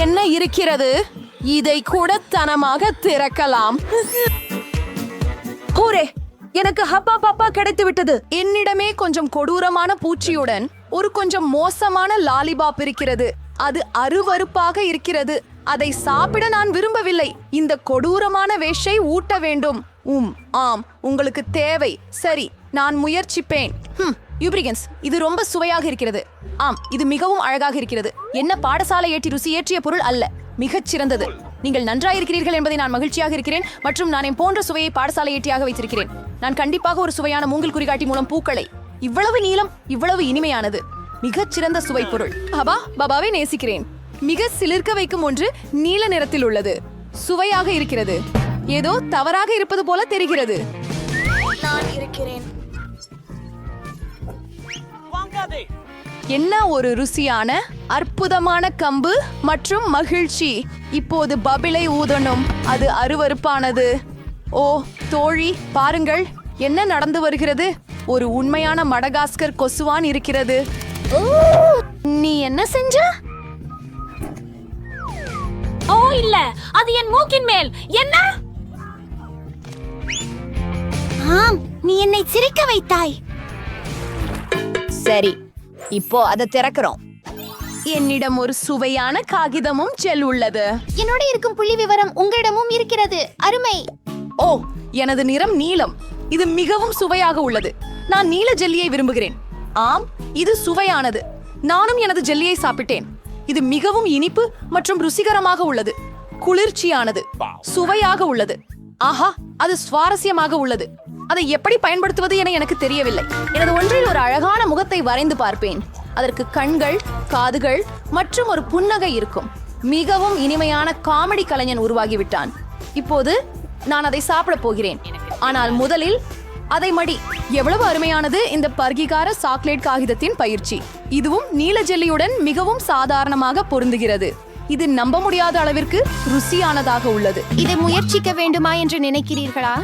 என்ன இருக்கிறது? இதை கூட தனமாக திறக்கலாம். ஹூரே எனக்கு ஹப்பா பாப்பா கிடைத்து விட்டது. என்னிடமே கொஞ்சம் கொடூரமான பூச்சியுடன் ஒரு கொஞ்சம் மோசமான லாலிபாப் இருக்கிறது. அது அருவருப்பாக இருக்கிறது. அதை சாப்பிட நான் விரும்பவில்லை. இந்த கொடூரமான வேஷை ஊட்ட வேண்டும். உம் ஆம் உங்களுக்கு தேவை. சரி நான் முயற்சிப்பேன். யூப்ரிகன்ஸ் இது ரொம்ப சுவையாக இருக்கிறது. ஆம் இது மிகவும் அழகாக இருக்கிறது. என்ன பாடசாலை ஏற்றி ருசி ஏற்றிய பொருள் அல்ல மிகச் சிறந்தது. நீங்கள் நன்றாயிருக்கிறீர்கள் என்பதை நான் மகிழ்ச்சியாக இருக்கிறேன் மற்றும் நான் என் போன்ற சுவையை பாடசாலை ஏற்றியாக வைத்திருக்கிறேன். நான் கண்டிப்பாக ஒரு சுவையான மூங்கில் குறிகாட்டி மூலம் பூக்களை இவ்வளவு நீளம் இவ்வளவு இனிமையானது மிகச் சிறந்த சுவை பொருள். பாபா பாபாவை நேசிக்கிறேன். மிக சிலிர்க்க வைக்கும் ஒன்று நீல நிறத்தில் உள்ளது சுவையாக இருக்கிறது. ஏதோ தவறாக இருப்பது போல தெரிகிறது. நான் இருக்கிறேன். என்ன ஒரு ருசியான அற்புதமான கம்பு மற்றும் மகிழ்ச்சி. இப்போது பபிளை ஊதணும். அது அருவருப்பானது. ஓ தோழி பாருங்கள். என்ன நடந்து வருகிறது? ஒரு உண்மையான மடகாஸ்கர் கொசுவான் இருக்கிறது. நீ என்ன செஞ்ச? ஓ இல்ல. அது என் மூக்கின் மேல். என்ன? ஆம் நீ என்னை சிரிக்க வைத்தாய். சரி இப்போ அதை திறக்கிறோம். என்னிடம் ஒரு சுவையான காகிதமும் ஜெல் உள்ளது. என்னோட இருக்கும் புள்ளி விவரம் உங்களிடமும் இருக்கிறது. அருமை. ஓ எனது நிறம் நீலம். இது மிகவும் சுவையாக உள்ளது. நான் நீல ஜெல்லியை விரும்புகிறேன். ஆம் இது சுவையானது. நானும் எனது ஜெல்லியை சாப்பிட்டேன். இது மிகவும் இனிப்பு மற்றும் ருசிகரமாக உள்ளது. குளிர்ச்சியானது. சுவையாக உள்ளது. ஆஹா அது சுவாரஸ்யமாக உள்ளது. அதை எப்படி பயன்படுத்துவது என எனக்கு தெரியவில்லை. எனது ஒன்றில் ஒரு அழகான முகத்தை வரைந்து பார்ப்பேன். அதற்கு கண்கள் காதுகள் மற்றும் ஒரு புன்னகை இருக்கும். மிகவும் இனிமையான காமெடி கலைஞன் உருவாகிவிட்டான். இப்போது நான் அதை சாப்பிட போகிறேன். ஆனால் முதலில் அதை மடி. எவ்வளவு அருமையானது இந்த பர்கிகார சாக்லேட் காகிதத்தின் பயிற்சி. இதுவும் நீல ஜெல்லியுடன் மிகவும் சாதாரணமாக பொருந்துகிறது. இது நம்ப முடியாத அளவிற்கு ருசியானதாக உள்ளது. இதை முயற்சிக்க வேண்டுமா என்று நினைக்கிறீர்களா?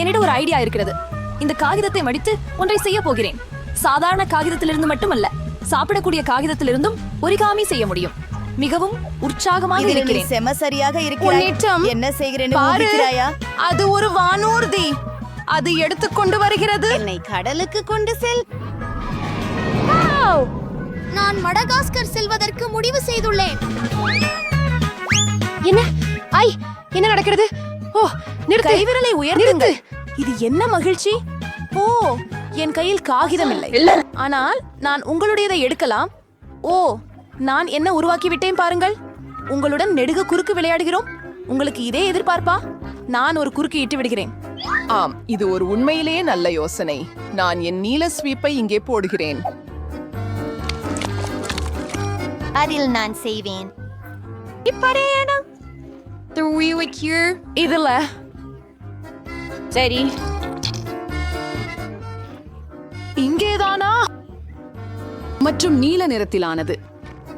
என்னிடம் ஒரு ஐடியா இருக்கிறது. இந்த காகிதத்தை மடித்து ஒன்றை செய்ய போகிறேன். சாதாரண காகிதத்திலிருந்து மட்டுமல்ல சாப்பிடக்கூடிய காகிதத்திலிருந்தும் ஒரிகாமி செய்ய முடியும். மிகவும் உற்சாகமாக இருக்கிறேன். செம சரியாக இருக்கிறாய். முன்னேற்றம். என்ன ஊகிக்கிறாயா? அது ஒரு வானூர்தி. அது எடுத்துக்கொண்டு வருகிறது. என்னை கடலுக்கு கொண்டு செல். நான் மடகாஸ்கர் செல்வதற்கு முடிவு செய்துள்ளேன். என்ன? ஐ என்ன நடக்கிறது? ஓ நிறுத்து. கைவிரலை உயர்த்துங்கள். இது என்ன மகிழ்ச்சி? ஓ என் கையில் காகிதம் இல்லை. ஆனால் நான் உங்களுடையதை எடுக்கலாம். ஓ நான் என்ன உருவாக்கி விட்டேன் பாருங்கள். உங்களுடன் நெடுக குறுக்கு விளையாடுகிறோம். உங்களுக்கு இதே எதிர்பார்ப்பா? நான் ஒரு குறுக்கு இட்டு விடுகிறேன். ஆம் இது ஒரு உண்மையிலேயே நல்ல யோசனை. நான் என் நீல ஸ்வீப்பை இங்கே போடுகிறேன். அதில் நான் செய்வேன். இதுல சரி இங்கேதானா? மற்றும் நீல நிறத்திலானது.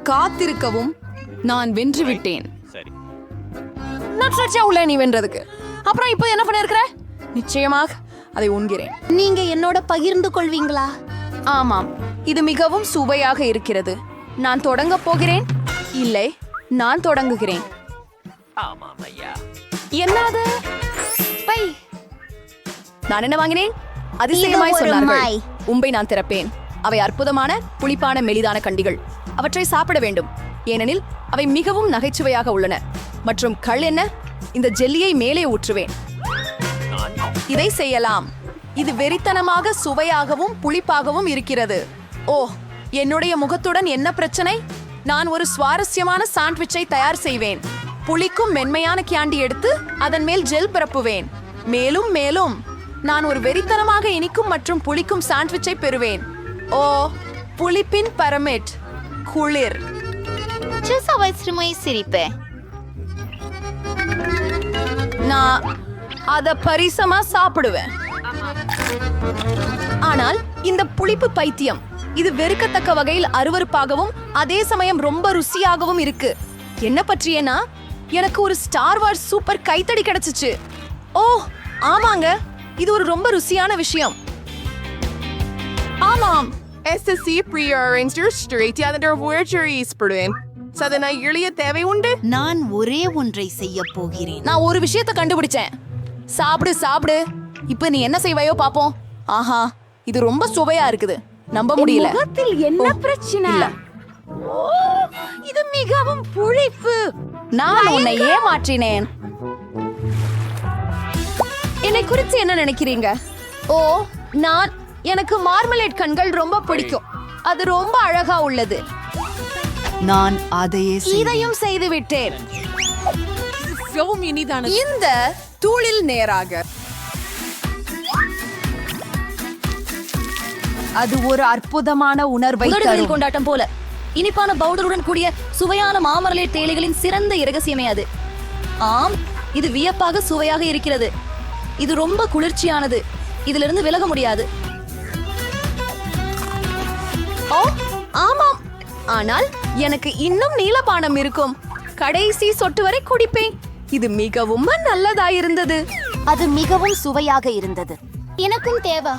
காத்திருக்கவும் நான் வென்று விட்டேன் நட்சத்திரச்சா உள்ள நீ வென்றதுக்கு. அப்புறம் இப்போ என்ன பண்ணிருக்கிற? நிச்சயமாக அதை உண்கிறேன். நீங்க என்னோட பகிர்ந்து கொள்வீங்களா? ஆமாம் இது மிகவும் சுவையாக இருக்கிறது. நான் தொடங்க போகிறேன்? இல்லை நான் தொடங்குகிறேன். என்னது? பை. நான் என்ன வாங்கினேன்? அதிசயமாய் சொன்னார்கள். உம்பை நான் திறப்பேன். அவை அற்புதமான புளிப்பான மெலிதான கண்டிகள். அவற்றை சாப்பிட வேண்டும். ஏனெனில் அவை மிகவும் நகைச்சுவையாக உள்ளன. மற்றும் கள் என்ன? இந்த ஜெல்லியை மேலே ஊற்றுவேன். இதை செய்யலாம். இது வெறித்தனமாக சுவையாகவும் புளிப்பாகவும் இருக்கிறது. ஓ என்னுடைய முகத்துடன் என்ன பிரச்சனை? நான் ஒரு சுவாரஸ்யமான சாண்ட்விச்சை தயார் செய்வேன். புளிக்கும் மென்மையான கேண்டி எடுத்து அதன் மேல் ஜெல் பரப்புவேன். மேலும் மேலும் நான் ஒரு வெறித்தனமாக இனிக்கும் மற்றும் புளிக்கும் சாண்ட்விச்சை பெறுவேன். ஓ புளிப்பின் பரமிட் குளிர். சிரிப்பேன் நான் அத பரிசமா சாப்பிடுவேன். ஆனால் இந்த புளிப்பு பைத்தியம் இது வெறுக்கத்தக்க வகையில் அருவருப்பாகவும் அதே சமயம் ரொம்ப ருசியாகவும் இருக்கு. என்ன பற்றியனா எனக்கு ஒரு ஸ்டார் வார்ஸ் சூப்பர் கைத்தடி கிடைச்சிச்சு. ஓ ஆமாங்க. இது ஒரு ரொம்ப ருசியான விஷயம். ஆமாம். SSC pre-arranged straight out of the Voyager Eastburn. Sadhana எளிய தேவை உண்டு நான் ஒரே ஒன்றை செய்ய போகிறேன். நான் ஒரு விஷயத்த கண்டுபிடிச்சேன். சாப்பிடு சாப்பிடு. இப்ப நீ என்ன செய்வாயோ பாப்போம். ஆஹா இது ரொம்ப சுவையா இருக்குது. நம்ப முடியல. முகத்தில் என்ன பிரச்சனை? இல்ல. ஓ இது மிகவும் புழைப்பு நான் உன்னை ஏமாற்றினேன். என்னை குறித்து என்ன நினைக்கிறீங்க? ஓ நான் எனக்கு மார்மலேட் கண்கள் ரொம்ப பிடிக்கும். அது ரொம்ப அழகா உள்ளது. நான் அதையே. இதையும் செய்து விட்டேன். இந்த தூளில் நேராக. அது ஒரு அற்புதமான உணர்வை. கொண்டாட்டம் போல. இனிப்பான பவுடருடன் கூடிய சுவையான மாமரலே தேயிலைகளின் சிறந்த இரகசியமே அது. ஆம் இது வியப்பாக சுவையாக இருக்கிறது. இது ரொம்ப குளிர்ச்சியானது. இதிலிருந்து விலக முடியாது. ஓ ஆமாம். ஆனால் எனக்கு இன்னும் நீலபானம் இருக்கும். கடைசி சொட்டு வரை குடிப்பேன். இது மிகவும் நல்லதாயிருந்தது. அது மிகவும் சுவையாக இருந்தது. எனக்கும் தேவை.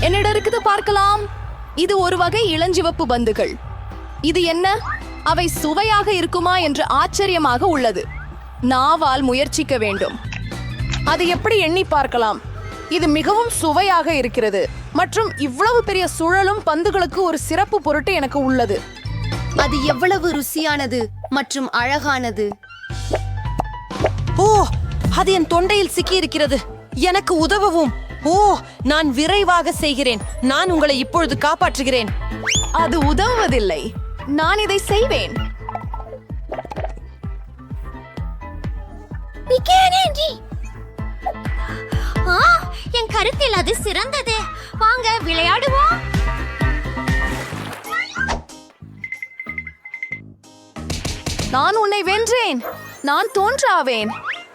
என்னிடம் இருக்குது பார்க்கலாம். இது ஒரு வகை இளஞ்சிவப்பு பந்துகள். இது என்ன? அவை சுவையாக இருக்குமா என்று ஆச்சரியமாக உள்ளது. நாவால் முயற்சிக்க வேண்டும். அது எப்படி எண்ணி பார்க்கலாம்? இது மிகவும் சுவையாக இருக்கிறது. மற்றும் இவ்வளவு பெரிய சுழலும் பந்துகளுக்கு ஒரு சிறப்பு பொருட்டு எனக்கு உள்ளது. அது எவ்வளவு ருசியானது மற்றும் அழகானது. ஓ அது என் தொண்டையில் சிக்கி இருக்கிறது எனக்கு உதவவும். ஓ நான் விரைவாக செய்கிறேன். நான் உங்களை இப்பொழுது காப்பாற்றுகிறேன். அது உதவுவதில்லை. நான் இதை செய்வேன். ஆ, என் கருத்தில் அது சிறந்தது. வாங்க விளையாடுவோம். நான் உன்னை வென்றேன். நான் தோன்றாவேன்.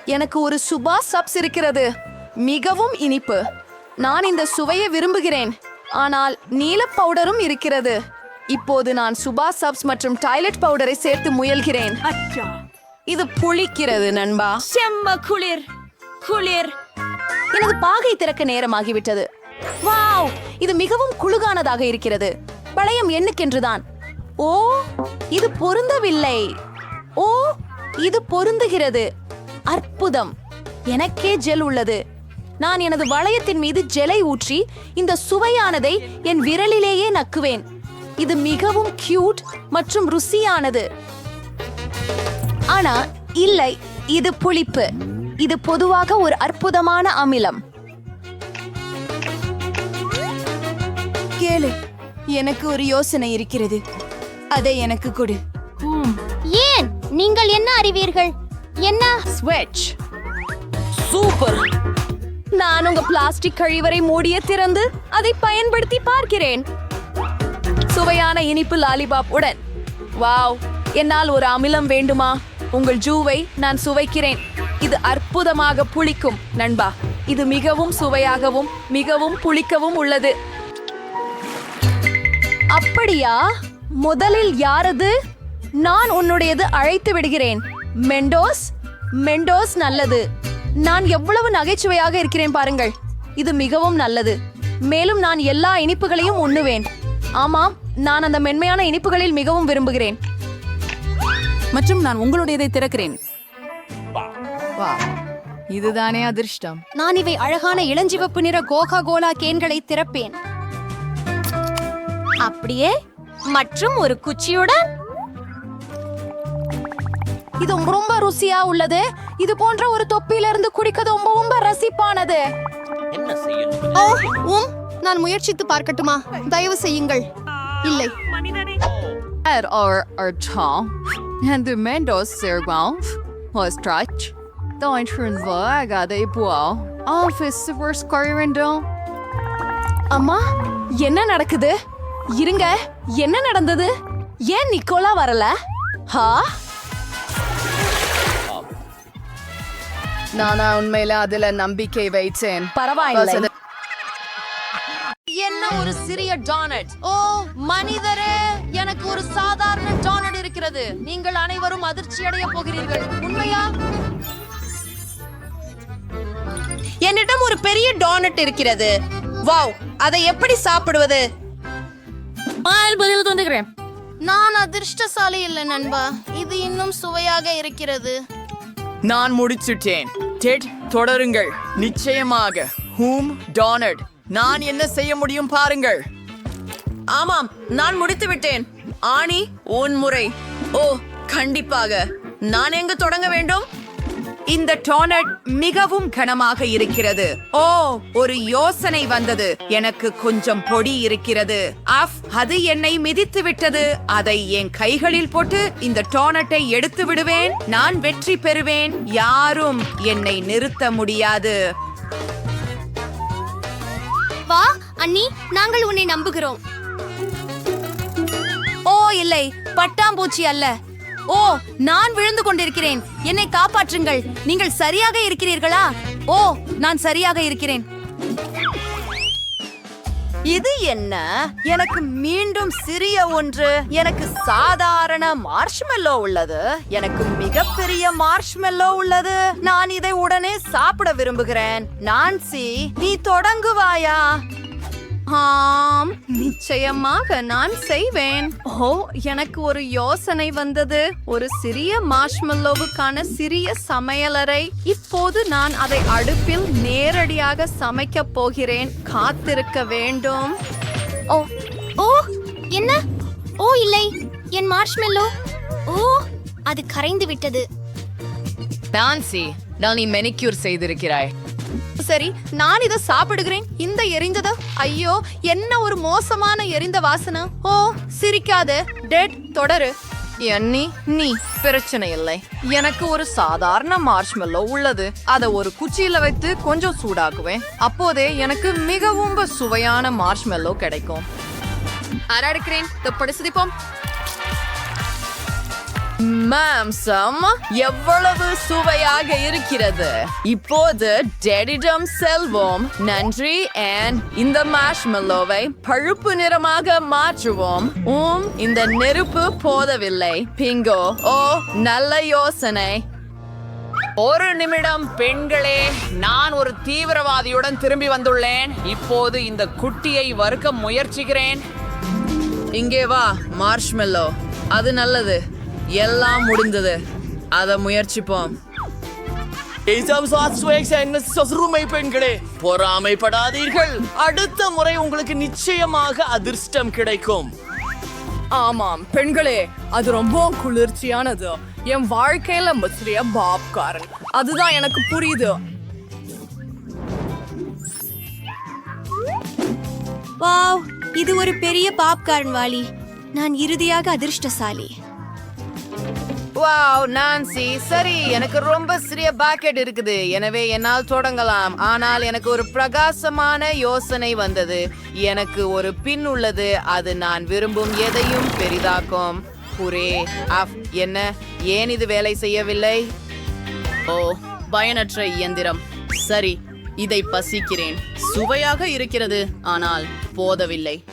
எனக்கு ஒரு சுபா சப்ஸ் இருக்கிறது. மிகவும் இனிப்பு. நான் இந்த சுவையை விரும்புகிறேன். ஆனால் நீல பவுடரும் இருக்கிறது. இப்போது நான் சுபா சப்ஸ் மற்றும் டாய்லெட் பவுடரை சேர்த்து முயல்கிறேன். இது புளிக்கிறது நண்பா. செம்ம குளிர். குளிர். எனது பாகை திறக்க நேரமாகிவிட்டது. வாவ்! இது மிகவும் குளுகானதாக இருக்கிறது. பழையம் எண்ணுக்கென்றுதான். ஓ இது பொருந்தவில்லை. ஓ இது பொருந்துகிறது. அற்புதம். எனக்கே ஜெல் உள்ளது. நான் எனது வளையத்தின் மீது ஜெலை ஊற்றி இந்த சுவையானதை என் விரலிலேயே நக்குவேன். இது மிகவும் கியூட் மற்றும் ருசியானது. ஆனா இல்லை இது புளிப்பு. இது பொதுவாக ஒரு அற்புதமான அமிலம். கேளு எனக்கு ஒரு யோசனை இருக்கிறது. அதை எனக்கு கொடு. ஏன்? நீங்கள் என்ன அறிவீர்கள்? என்ன? ஸ்வெட்ச் சூப்பர் நான் உங்க பிளாஸ்டிக் கழிவறை மூடிய திறந்து அதை பயன்படுத்தி பார்க்கிறேன். சுவையான இனிப்பு லாலிபாப் உடன். வாவ் என்னால் ஒரு அமிலம் வேண்டுமா? உங்கள் ஜூவை நான் சுவைக்கிறேன். இது அற்புதமாக புளிக்கும் நண்பா. இது மிகவும் சுவையாகவும் மிகவும் புளிக்கவும் உள்ளது. அப்படியா? முதலில் யாரது? நான் உன்னுடையது அழைத்து விடுகிறேன். மெண்டோஸ்? மெண்டோஸ் நல்லது. நான் எவ்வளவு நகைச்சுவையாக இருக்கிறேன் பாருங்கள். இது மிகவும் நல்லது. மேலும் நான் எல்லா இனிப்புகளையும் உண்ணுவேன். ஆமாம் நான் அந்த மென்மையான இனிப்புகளில் மிகவும் விரும்புகிறேன். மற்றும் நான் உங்களுடையதை திறக்கிறேன். வா. இதுதானே அதிர்ஷ்டம். நான் இவை அழகான இளஞ்சிவப்பு நிற கோகா கோலா கேன்களை திறப்பேன். அப்படியே மற்றும் ஒரு குச்சியுடன். இது ரொம்ப ருசியா உள்ளது. இது போன்ற ஒரு தொப்பியிலிருந்து குடிக்க ரொம்ப ரொம்ப ரசிப்பானது ஓ உம் நான் முயற்சித்து பார்க்கட்டுமா தயவு செய்யுங்கள் இல்லை Här är er tång. En du Mendoz ser golf. Och stretch. Deutschen vägar det på. Alfis super skorrendo. அம்மா என்ன நடக்குது இருங்க என்ன நடந்தது ஏன் நிக்கோலா வரல ஹா நானா உண்மையில அதுல நம்பிக்கை வைத்தேன். பரவாயில்லை. என்ன ஒரு சிறிய டானட்? ஓ மனிதரே எனக்கு ஒரு சாதாரண டானட் இருக்கிறது. நீங்கள் அனைவரும் அதிர்ச்சி அடைய போகிறீர்கள். உண்மையா? என்னிடம் ஒரு பெரிய டோனட் இருக்கிறது. வாவ் அதை எப்படி சாப்பிடுவது? பதில் தோன்றுகிறேன் நான் அதிர்ஷ்டசாலி இல்லை நண்பா. இது இன்னும் சுவையாக இருக்கிறது. நான் முடிச்சுட்டேன். டெட் தொடருங்கள். நிச்சயமாக. ஹூம் டானட் நான் என்ன செய்ய முடியும் பாருங்கள். ஆமாம் நான் முடித்து விட்டேன். ஆணி உன் முறை. ஓ கண்டிப்பாக. நான் எங்கு தொடங்க வேண்டும்? இந்த டோனட் மிகவும் கனமாக இருக்கிறது. ஓ ஒரு யோசனை வந்தது. எனக்கு கொஞ்சம் பொடி இருக்கிறது. அஃப் அது என்னை மிதித்து விட்டது. அதை என் கைகளில் போட்டு இந்த டோனட்டை எடுத்து விடுவேன். நான் வெற்றி பெறுவேன். யாரும் என்னை நிறுத்த முடியாது. வா அண்ணி நாங்கள் உன்னை நம்புகிறோம். ஓ இல்லை. பட்டாம்பூச்சி அல்ல. ஓ நான் விழுந்து கொண்டிருக்கிறேன். என்னை காப்பாற்றுங்கள். நீங்கள் சரியாக இருக்கிறீர்களா? ஓ நான் சரியாக இருக்கிறேன். இது என்ன? எனக்கு மீண்டும் சிறிய ஒன்று. எனக்கு சாதாரண மார்ஷ்மெல்லோ உள்ளது. எனக்கு மிகப்பெரிய மார்ஷ்மெல்லோ உள்ளது. நான் இதை உடனே சாப்பிட விரும்புகிறேன். நான்சி நீ தொடங்குவாயா? ஆம் நிச்சயமாக நான் செய்வேன். ஓ எனக்கு ஒரு யோசனை வந்தது. ஒரு சிறிய மார்ஷ்மெல்லோவுக்கான சிறிய சமையலறை. இப்போது நான் அதை அடுப்பில் நேரடியாக சமைக்கப் போகிறேன். காத்திருக்க வேண்டும். ஓ ஓ என்ன? ஓ இல்லை. என் மார்ஷ்மெல்லோ ஓ அது கரைந்து விட்டது. நான்சி நான் நீ மெனிக்யூர் செய்திருக்கிறாய். சரி நான் இதை சாப்பிடுகிறேன். இந்த எரிந்தது ஐயோ என்ன ஒரு மோசமான எரிந்த வாசனை? ஓ சிரிக்காத. டெட் தொடரு. எண்ணி நீ பிரச்சனை இல்லை. எனக்கு ஒரு சாதாரண மார்ஷ்மெல்லோ உள்ளது. அதை ஒரு குச்சியில வைத்து கொஞ்சம் சூடாக்குவேன். அப்போதே எனக்கு மிகவும் சுவையான மார்ஷ்மெல்லோ கிடைக்கும். ஆராடுக்கிறேன் தொப்படி சுதிப்போம் மாம்சம் எவ்வளவு சுவையாக இருக்கிறது? இப்போது டெடிடம் செல்வோம். நன்றி and இந்த மார்ஷ்மெல்லோவை பழுப்பு நிறமாக மாற்றுவோம். உம் இந்த நெருப்பு போதவில்லை. பிங்கோ ஓ நல்ல யோசனை. ஒரு நிமிடம் பெண்களே நான் ஒரு தீவிரவாதியுடன் திரும்பி வந்துள்ளேன். இப்போது இந்த குட்டியை வறுக்க முயற்சிக்கிறேன். இங்கே வா மார்ஷ்மெல்லோ அது நல்லது. எல்லாம் முடிந்தது. அத முயற்சிப்போம். சசுருமை பெண்களே பொறாமைப்படாதீர்கள். அடுத்த முறை உங்களுக்கு நிச்சயமாக அதிர்ஷ்டம் கிடைக்கும். ஆமாம் பெண்களே அது ரொம்ப குளிர்ச்சியானது. என் வாழ்க்கையில முற்றிய பாப்காரன். அதுதான் எனக்கு புரியுது. வாவ் இது ஒரு பெரிய பாப்கார்ன் வாளி நான் இறுதியாக அதிர்ஷ்டசாலி. Wow Nancy. சரி எனக்கு ரொம்ப சிறிய பாக்கெட் இருக்குது. எனவே என்னால் தொடங்கலாம். ஆனால் எனக்கு ஒரு பிரகாசமான யோசனை வந்தது. எனக்கு ஒரு பின் உள்ளது. அது நான் விரும்பும் எதையும் பெரிதாக்கும். புரே அஃப் என்ன? ஏன் இது வேலை செய்யவில்லை? ஓ பயனற்ற இயந்திரம். சரி இதை பசிக்கிறேன். சுவையாக இருக்கிறது ஆனால் போதவில்லை.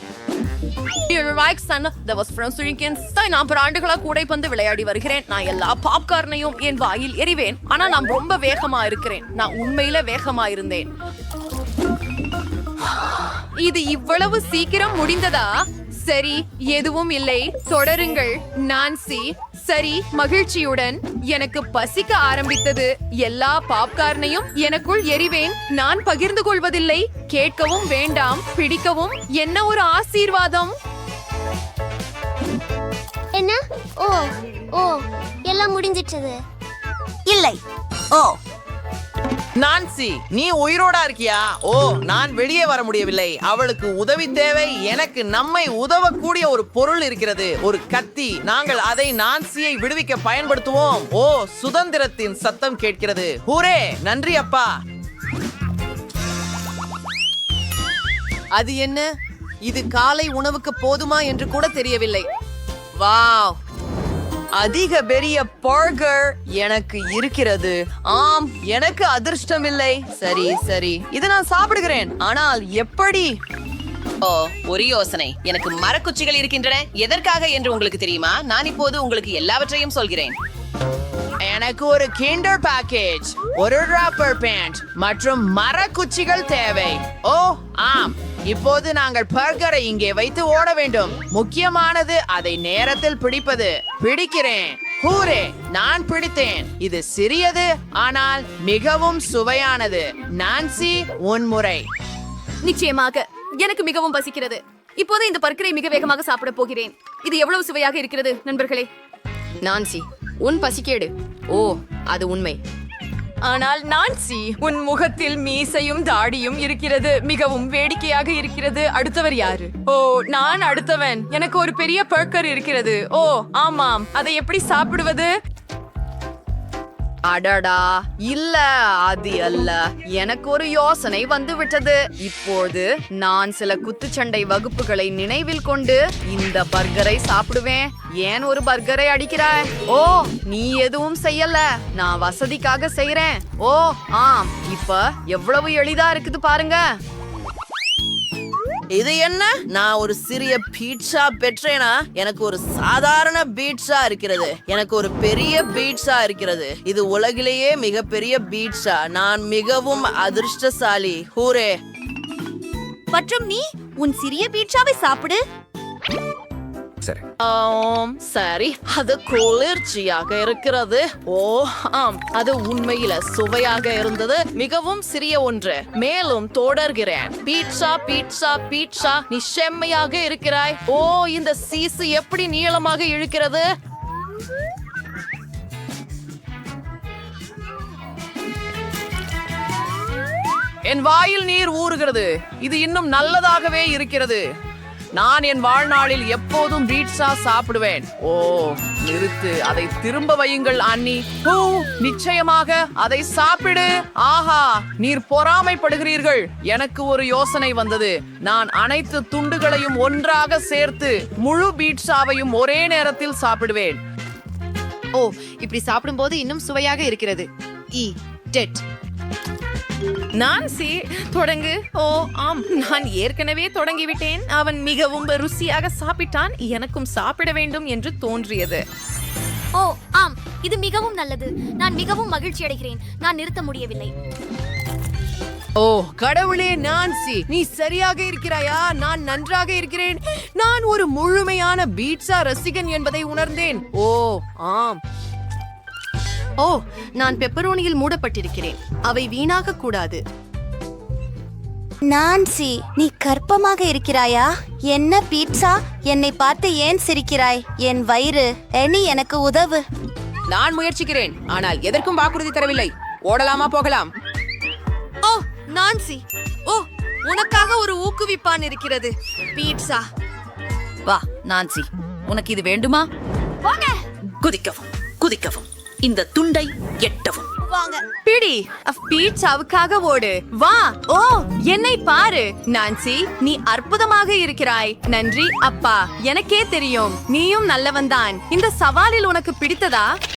நான் பல ஆண்டுகளா கூடைப்பந்து விளையாடி வருகிறேன். நான் எல்லா பாப்கார்னையும் என் வாயில் எறிவேன். ஆனா நான் ரொம்ப வேகமா இருக்கிறேன். நான் உண்மையில வேகமா இருந்தேன். இது இவ்வளவு சீக்கிரம் முடிந்ததா? சரி எதுவும் இல்லை. தொடருங்கள். நான்சி சரி மகிழ்ச்சியுடன். எனக்கு பசிக்க ஆரம்பித்தது. எல்லா பாப்கார்னையும் எனக்குள் எறிவேன். நான் பகிர்ந்து கொள்வதில்லை. கேட்கவும் வேண்டாம். பிடிக்கவும். என்ன ஒரு ஆசீர்வாதம்? என்ன? ஓ ஓ எல்லாம் முடிஞ்சிட்டது. இல்லை. ஓ. நான்சி நீ உயிரோடா இருக்கியா? ஓ நான் வெளியே வர முடியவில்லை. அவளுக்கு உதவி தேவை. எனக்கு நம்மை உதவக்கூடிய ஒரு பொருள் இருக்கிறது ஒரு கத்தி. நாங்கள் அதை நான்சியை விடுவிக்க பயன்படுத்துவோம். ஓ சுதந்திரத்தின் சத்தம் கேட்கிறது. ஹூரே நன்றி அப்பா. அது என்ன? இது காலை உணவுக்கு போதுமா என்று கூட தெரியவில்லை. வாவ். அதிக பெரிய பர்கர் எனக்கு இருக்கிறது. ஆம் எனக்கு அதிர்ஷ்டம் இல்லை சரி சரி. இது நான் சாப்பிடுகிறேன். ஆனால் எப்படி? ஓ ஒரு யோசனை. எனக்கு மரக்குச்சிகள் இருக்கின்றன. எதற்காக என்று உங்களுக்கு தெரியுமா? நான் இப்போது உங்களுக்கு எல்லாவற்றையும் சொல்கிறேன். எனக்கு ஒரு கிண்டர் பேக்கேஜ் ஒரு ரப்பர் பேண்ட் மற்றும் மரக்குச்சிகள் தேவை. ஓ ஆம். இப்போது நாங்கள் பர்கரை இங்கே வைத்து ஓட வேண்டும். முக்கியமானது அதை நேரத்தில் பிடிப்பது. பிடிக்கிறேன். ஹூரே நான் பிடித்தேன். இது சிறியது ஆனால் மிகவும் சுவையானது. நான்சி உன் முறை. நிச்சயமாக எனக்கு மிகவும் பசிக்கிறது இப்போது இந்த பர்க்கரை மிக வேகமாக சாப்பிட போகிறேன். இது எவ்வளவு சுவையாக இருக்கிறது நண்பர்களே? நான்சி உன் பசிக்கேடு. ஓ அது உண்மை. ஆனால் நான்சி உன் முகத்தில் மீசையும் தாடியும் இருக்கிறது மிகவும் வேடிக்கையாக இருக்கிறது. அடுத்தவர் யாரு? ஓ நான் அடுத்தவன். எனக்கு ஒரு பெரிய பர்க்கர் இருக்கிறது. ஓ ஆமாம். அதை எப்படி சாப்பிடுவது? அடடா இல்ல அது அல்ல. எனக்கு ஒரு யோசனை வந்து விட்டது. இப்போது நான் சில குத்துச்சண்டை வகுப்புகளை நினைவில் கொண்டு இந்த பர்கரை சாப்பிடுவேன். ஏன் ஒரு பர்கரை அடிக்கிறாய்? ஓ நீ எதுவும் செய்யல. நான் வசதிக்காக செய்யறேன் ஓ ஆம். இப்ப எவ்வளவு எளிதா இருக்குது பாருங்க. இது என்ன? நான் ஒரு சிறிய பீட்சா பெற்றேனா? எனக்கு ஒரு சாதாரண பீட்சா இருக்கிறது. எனக்கு ஒரு பெரிய பீட்சா இருக்கிறது. இது உலகிலேயே மிகப்பெரிய பீட்சா நான் மிகவும் அதிர்ஷ்டசாலி. ஹூரே. மற்றும் நீ உன் சிறிய பீட்சாவை சாப்பிடு. ஆம் சரி. அது குளிர்ச்சியாக இருக்கிறது. ஓ ஆம். அது உண்மையில சுவையாக இருந்தது. மிகவும் சிறிய ஒன்று. மேலும் தொடர்கிறேன். Pizza pizza pizza. நீ செம்மையாக இருக்கிறாய். ஓ இந்த சீசு எப்படி நீளமாக இழுக்கிறது? என் வாயில் நீர் ஊறுகிறது. இது இன்னும் நல்லதாகவே இருக்கிறது. நான் என் வாழ்நாளில் எப்போதும் பீட்சா சாப்பிடுவேன். ஓ நிறுத்து. அதை திரும்ப வையுங்கள் அண்ணி. ஹூ நிச்சயமாக அதை சாப்பிடு. ஆஹா நீர் பொறாமைப்படுகிறீர்கள். எனக்கு ஒரு யோசனை வந்தது. நான் அனைத்து துண்டுகளையும் ஒன்றாக சேர்த்து முழு பீட்சாவையும் ஒரே நேரத்தில் சாப்பிடுவேன். ஓ இப்படி சாப்பிடும்போது இன்னும் சுவையாக இருக்கிறது. இ டெட். நான்சி தொடங்கு. ஓ ஆம். நான் ஏற்கனவே தொடங்கிவிட்டேன். அவன் மிகவும் ருசியாக சாப்பிட்டான். எனக்கும் சாப்பிட வேண்டும் என்று தோன்றியது. ஓ ஆம். இது மிகவும் நல்லது. நான் மிகவும் மகிழ்ச்சி அடைகிறேன். நான் நிறுத்த முடியவில்லை. ஓ கடவுளே நான்சி. நீ சரியாக இருக்கிறாயா? நான் நன்றாக இருக்கிறேன். நான் ஒரு முழுமையான பீட்சா ரசிகன் என்பதை உணர்ந்தேன். ஓ ஆம். ஓ நான் பெப்பரோனியில் மூடப்பட்டிருக்கிறேன். அவை வீணாக கூடாது. நான்சி நீ கற்பமாக இருக்கிறாயா? என்ன பீட்சா? என்னை பார்த்து ஏன் சிரிக்கிறாய்? என் வயிறு எனி எனக்கு உதவு. நான் முயற்சிக்கிறேன் ஆனால் எதற்கும் வாக்குறுதி தரவில்லை. ஓடலாமா போகலாம்? ஓ நான்சி. ஓ உனக்காக ஒரு ஊக்குவிப்பான் இருக்கிறது. பீட்சா. வா நான்சி. உனக்கு இது வேண்டுமா? குதிக்கவும் குதிக்கவும். இந்த துண்டை எட்டவும். பிடி அப் பீட்சாவுக்காக ஓடு. வா. ஓ என்னை பாரு. நான்சி நீ அற்புதமாக இருக்கிறாய். நன்றி அப்பா. எனக்கே தெரியும். நீயும் நல்லவன்தான். இந்த சவாலில் உனக்கு பிடித்ததா?